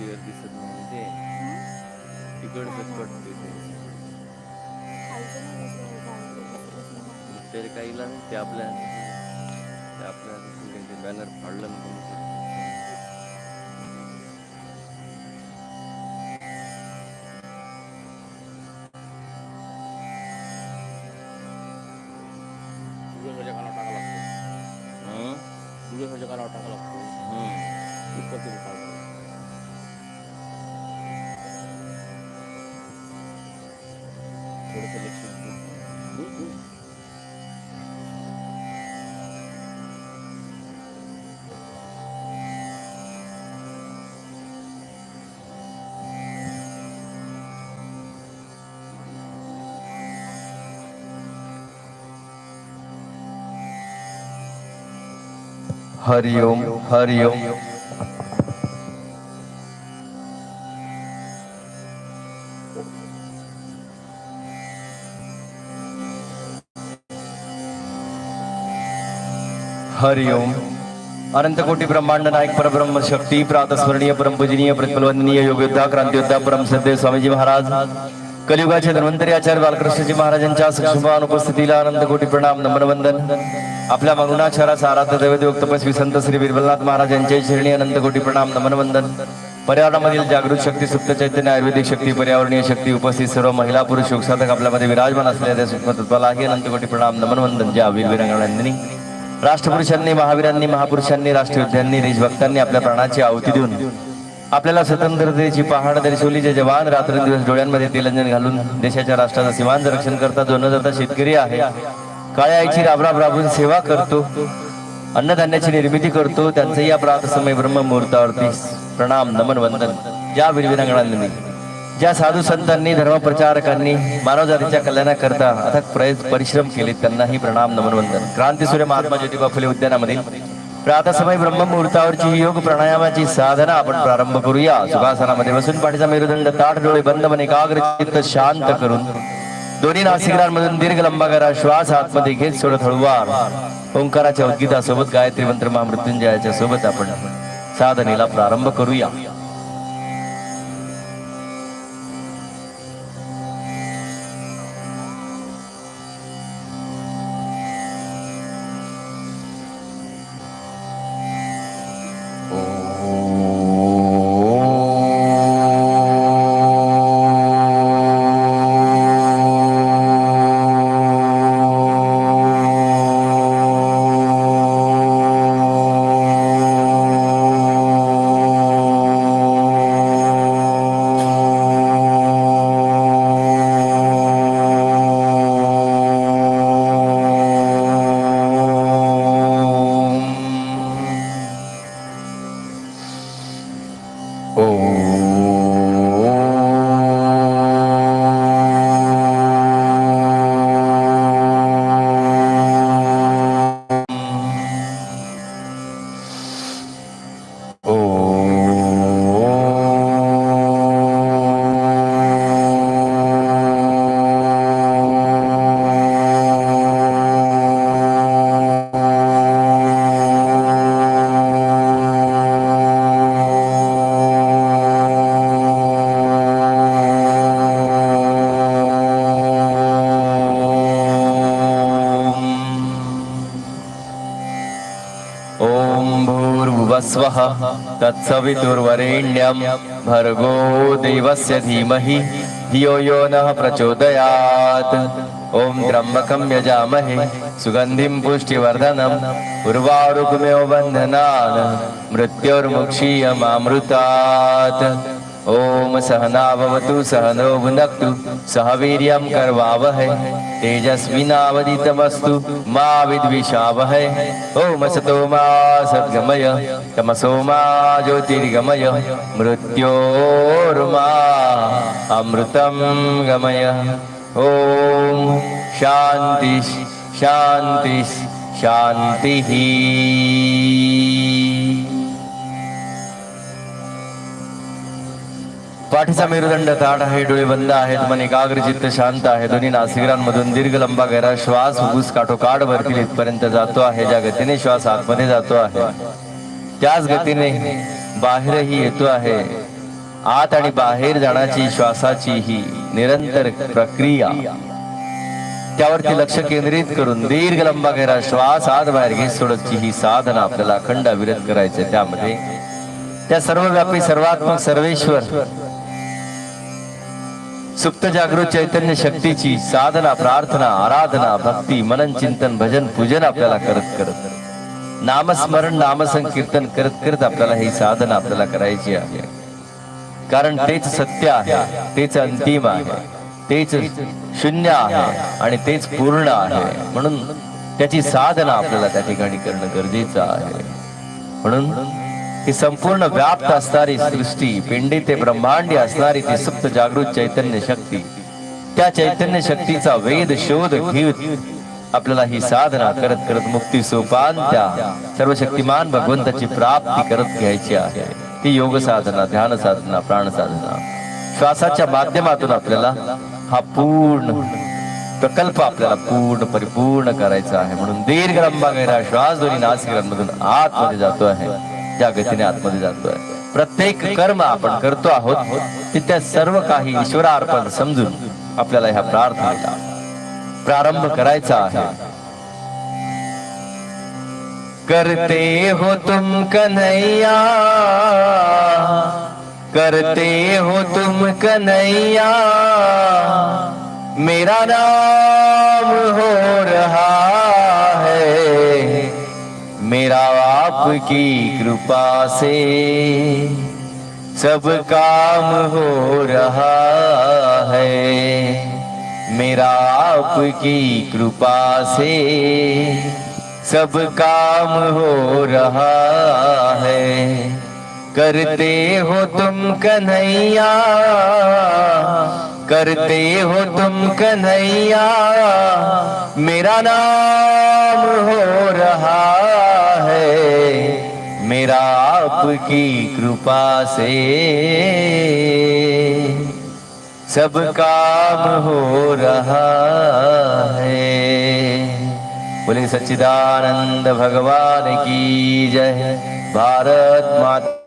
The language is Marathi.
क्लिअर दिसत नाही ते तिकडचं कट ते खालचं नाही दिसलं, जाऊन ते दिसलंच नाही. ते काही इलाज नाही, ते आपल्या ते आपल्या ते बॅनर फाडलं ना कोणीतरी. तुझ्या कानावर टाका लागतो हं? तुझ्या कानावर टाका लागतो हं. इतकं तुम्ही टाका थोडंसं लक्ष दे. हरिओम हरिओम हरिओम अनंत कोटी ब्रह्मांड नायक परब्रह्म शक्ती प्रातस्मरणीय परमपूजनीय प्रतिपलवंदनीय योगयोद्धा क्रांतियोद्धा परम सद्देव स्वामीजी महाराज कलियुगाचे धन्वंतरी आचार्य बालकृष्णजी महाराजांच्या सक्षमान उपस्थितीला अनंत कोटी प्रणाम नमन आपल्या मगुणाचाराचा आराध्य दैवदेव तपस्वी संत श्री बिरबलनाथ महाराज यांच्या श्रेणी अनंत कोटी प्रणाम नमनवंदन. पर्यावरणामधील जागृत शक्ती सुप्त चैतन्य आयुर्वेदिक शक्ती पर्यावरणीय शक्ती उपस्थित सर्व महिला पुरुष योगसाधक आपल्यामध्ये विराजमान असलेल्या त्या सूक्ष्म तत्वालाही अनंत कोटी प्रणाम नमनवंदन. ज्या वीर विरंगणांनी राष्ट्रपुरुषांनी महावीरांनी महापुरुषांनी राष्ट्रयोद्ध्यांनी देशभक्तांनी आपल्या प्राणाची आहुती देऊन आपल्याला स्वतंत्रतेची पहाड दर्शवली जे जवान रात्रंदिवस डोळ्यांमध्ये तिलंजन घालून देशाच्या राष्ट्राचं सीमांत रक्षण करता जो न जाता शेतकरी आहे. काळ्या आईची राबराब राबून सेवा करतो. अन्नधान्याची निर्मिती करतो. त्यांचं या प्रात समय ब्रह्म मुहूर्तावरती प्रणाम नमन वंदन. या वीरविरांगणांनी ज्या साधू संतांनी धर्मप्रचारकांनी मानवजातीच्या कल्याणाकरता अथक प्रयत्न परिश्रम केले त्यांनाही प्रणाम नमनवंदन. क्रांती क्रांतीसूर्य महात्मा ज्योतिबा फुले उद्यानामधील प्रातसमय ब्रह्म मुहूर्तावरची ही योग प्राणायामाची साधना आपण प्रारंभ करूया. सुखासनामध्ये बसून पाठीचा मेरुदंड ताट डोळे बंद मन एकाग्र चित्त शांत करून दोन्ही नासिकांमधून दीर्घ लंबा करा श्वास आतमध्ये घेत सोडत हळूवार. ओंकाराच्या उद्गीतासोबत गायत्री मंत्र महामृत्युंजयाच्या सोबत आपण साधनेला प्रारंभ करूया. भूर्भुवस्वः तत्सवितुर्वरेण्यं। भर्गो देवस्य धीमहि धियो यो नः प्रचोदयात्। ॐ त्र्यम्बकं यजामहे सुगन्धिं पुष्टिवर्धनम् उर्वारुकमेव बन्धनान् मृत्योर्मुक्षीयमामृतात् ॐ सहनावतु सहनो भुनक्तु सह वीर्यं करवावहै तेजस्विनावदितमस्तु मा विद्विषावहै। ॐ असतो मा सद्गमय तमसो मा ज्योतिर्गमय मृत्योर्मा अमृतं गमय। ॐ शान्ति शान्ति शान्तिः। पाठीचा मेरुदंड ताट आहे डोळे बंद आहेत मन एकाग्र चित्त शांत आहे. दोन्ही नासिकांमधून दीर्घ लंबा गहरा श्वास फुफ्फुस काठोकाठ भरतील इथपर्यंत जातो आहे. ज्या गतीने श्वास आतमध्ये जातो आहे त्याच गतीने बाहेरही येतो आहे. आत आणि बाहेर जाण्याची श्वासाची ही निरंतर प्रक्रिया. त्यावरती लक्ष केंद्रित करून दीर्घ लंबा गैरा श्वास आत बाहेर घेत सोडतची ही साधना आपल्याला अखंड अविरत करायचे त्यामध्ये त्या सर्वव्यापी सर्वात्मक सर्वेश्वर सुप्त जागृत चैतन्य शक्तीची साधना प्रार्थना आराधना भक्ती मनन चिंतन भजन पूजन आपल्याला करत करत. नामस्मरण नामसंकीर्तन करत करत आपल्याला ही साधना आपल्याला करायची आहे. कारण तेच सत्य आहे तेच अंतिम आहे तेच शून्य आहे आणि तेच पूर्ण आहे. म्हणून त्याची साधना आपल्याला त्या ठिकाणी करणं गरजेचं आहे. म्हणून ही संपूर्ण व्याप्त असणारी सृष्टी पिंडी ते ब्रह्मांडी असणारी ती सुप्त जागृत चैतन्य शक्ती. त्या चैतन्य शक्तीचा वेद शोध घेत आपल्याला ही साधना करत करत मुक्ती सोपान त्या सर्व शक्तिमान भगवंताची प्राप्ती करत घ्यायची आहे. ती योग साधना ध्यान साधना प्राण साधना. श्वासाच्या माध्यमातून आपल्याला हा पूर्ण प्रकल्प आपल्याला पूर्ण परिपूर्ण करायचा आहे. म्हणून दीर्घ लंबा गैरा श्वास दोन्ही नासिकांमधून आतमध्ये जातो आहे. त्या गतीने आतमध्ये जातोय. प्रत्येक कर्म आपण करतो आहोत ते त्या सर्व काही ईश्वरार्पण समजून आपल्याला ह्या प्रार्थनेला प्रारंभ करायचा आहे. करते हो तुम कन्हैया करते हो तुम कन्हैया मेरा नाम हो रहा आपकी कृपा से सब काम हो रहा है। मेरा आपकी कृपा से सब काम हो रहा है। करते हो तुम कन्हैया, करते हो तुम कन्हैया, मेरा नाम हो रहा है। मेरा आपकी कृपा से। सब काम हो रहा है। बोले सच्चिदानंद भगवान की जय। भारत माता